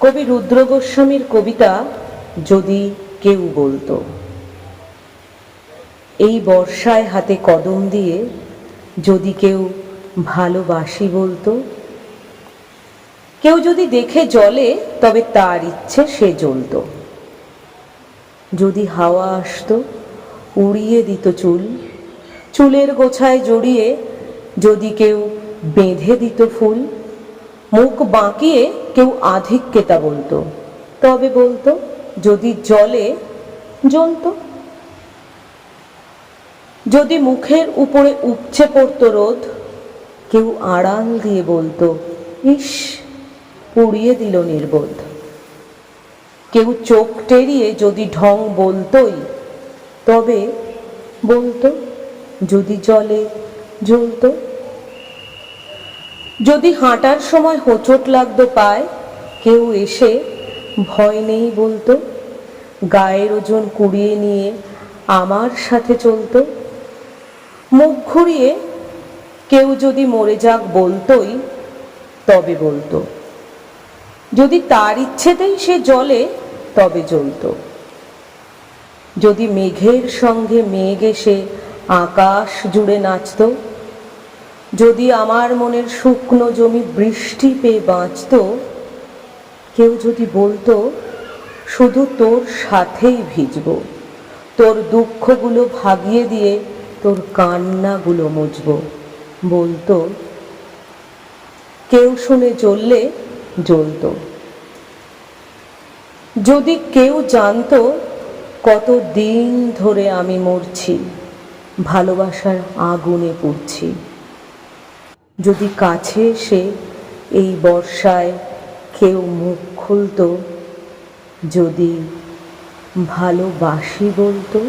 কবি রুদ্র গোস্বামীর কবিতা যদি কেউ বলতো। এই বর্ষায় হাতে কদম দিয়ে যদি কেউ ভালোবাসি বলতো। কেউ যদি দেখে জলে, তবে তার ইচ্ছে সে জ্বলত। যদি হাওয়া আসতো, উড়িয়ে দিত চুল, চুলের গোছায় জড়িয়ে যদি কেউ বেঁধে দিত ফুল মুখ বাঁকিয়ে কেউ আধিক্যতা বলতো। তবে বলতো, যদি জলে, জ্বলতো। যদি মুখের উপরে উপচে পড়তো রোদ, কেউ আড়াল দিয়ে বলতো, ইস, পুড়িয়ে দিল নির্বোধ। কেউ চোখ টেরিয়ে যদি ঢং বলতোই, তবে বলতো, যদি জলে, জ্বলতো। যদি হাঁটার সময় হোঁচট লাগতো পায়, কেউ এসে ভয় নেই বলতো। গায়ের ওজন কুড়িয়ে নিয়ে আমার সাথে চলতো। মুখ ঘুরিয়ে কেউ যদি মরে যাক বলতোই, তবে বলতো। যদি তার ইচ্ছেতেই সে জলে তবে জ্বলত। যদি মেঘের সঙ্গে মেঘ এসে আকাশ জুড়ে নাচতো যদি আমার মনের শুকনো জমি বৃষ্টি পেয়ে বাঁচত, কেউ যদি বলতো, শুধু তোর সাথেই ভিজব, তোর দুঃখগুলো ভাগিয়ে দিয়ে তোর কান্নাগুলো মুছব বলতো। কেউ শুনে জ্বললে জ্বলত। যদি কেউ জানতো, কত দিন ধরে আমি মরছি, ভালোবাসার আগুনে পুড়ছি। যদি কাছে এসে এই বর্ষায় কেউ মুখ খুলতো যদি ভালোবাসি বলতো